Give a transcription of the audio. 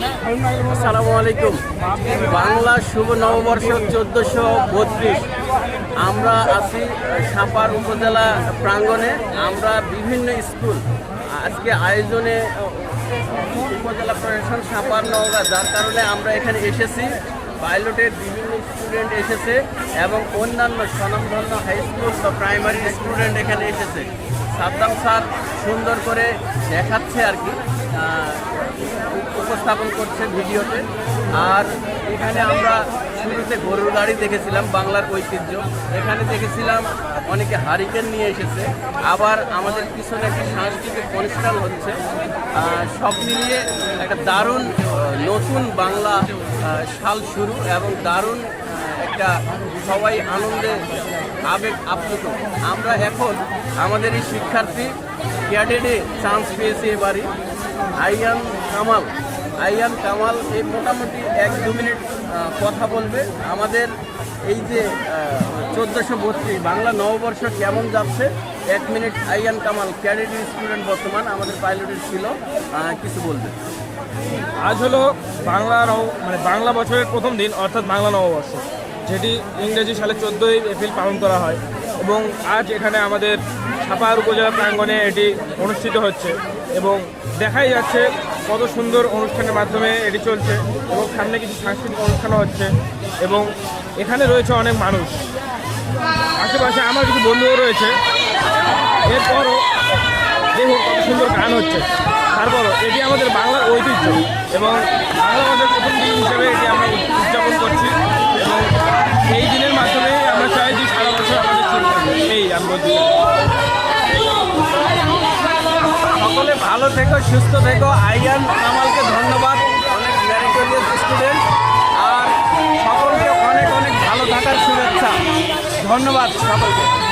আসসালামু আলাইকুম। বাংলা শুভ নববর্ষ চোদ্দোশো বত্রিশ। আমরা আছি সাপার উপজেলা প্রাঙ্গণে। আমরা বিভিন্ন স্কুল আজকে আয়োজনে উপজেলা প্রশাসন সাপার নওগা, যার কারণে আমরা এখানে এসেছি। পাইলটের বিভিন্ন স্টুডেন্ট এসেছে এবং অন্যান্য স্বনামধন্য হাই স্কুল বা প্রাইমারি স্টুডেন্ট এখানে এসেছে। সাদ্দাম স্যার সুন্দর করে দেখাচ্ছে আর কি। উপস্থাপন করছে ভিডিওতে। আর এখানে আমরা শুরুতে গরুর গাড়ি দেখেছিলাম, বাংলার ঐতিহ্য। এখানে দেখেছিলাম অনেকে হারিকেন নিয়ে এসেছে। আবার আমাদের পিছনে একটি সাংস্কৃতিক অনুষ্ঠান হচ্ছে। সব মিলিয়ে একটা দারুণ নতুন বাংলা সাল শুরু এবং দারুণ একটা সবাই আনন্দে আবেগ আপ্লুত। আমরা এখন আমাদের এই শিক্ষার্থী ক্যাডেটে চান্স পেয়েছে এবারই, আইয়ান কামাল। আইয়ান, কামাল এই মোটামুটি এক দু মিনিট কথা বলবে। আমাদের এই যে চোদ্দোশো বত্রিশ, বাংলা নববর্ষ কেমন যাচ্ছে? এক minute Aiyan, Kamal cadet student বর্তমান, আমাদের পাইলটের ছিল কিছু বলবে। আজ হলো বাংলা নব মানে বাংলা বছরের প্রথম দিন, অর্থাৎ বাংলা নববর্ষ, যেটি ইংরেজি সালে চোদ্দোই এপ্রিল পালন করা হয় এবং আজ এখানে আমাদের ছাপার উপজেলা প্রাঙ্গণে এটি অনুষ্ঠিত হচ্ছে এবং দেখাই যাচ্ছে কত সুন্দর অনুষ্ঠানের মাধ্যমে এটি চলছে এবং সামনে কিছু সাংস্কৃতিক অনুষ্ঠানও হচ্ছে এবং এখানে রয়েছে অনেক মানুষ। আশেপাশে আমার কিছু বন্ধুও রয়েছে। এরপরও দেখুন কত সুন্দর গান হচ্ছে। তারপরও এটি আমাদের বাংলার ঐতিহ্য এবং বাংলা ভাষার প্রথম দিন হিসেবে এটি আমরা উদযাপন করছি এবং এই দিনের মাধ্যমে আমরা চাই যে সারা বছর আমাদের এই আমি ভালো থেকো, সুস্থ থেকো। আইয়ান আমালকে ধন্যবাদ। অনেক ম্যারিটোরিয়াস স্টুডেন্ট আর সকলকে অনেক অনেক ভালো থাকার শুভেচ্ছা। ধন্যবাদ সকলকে।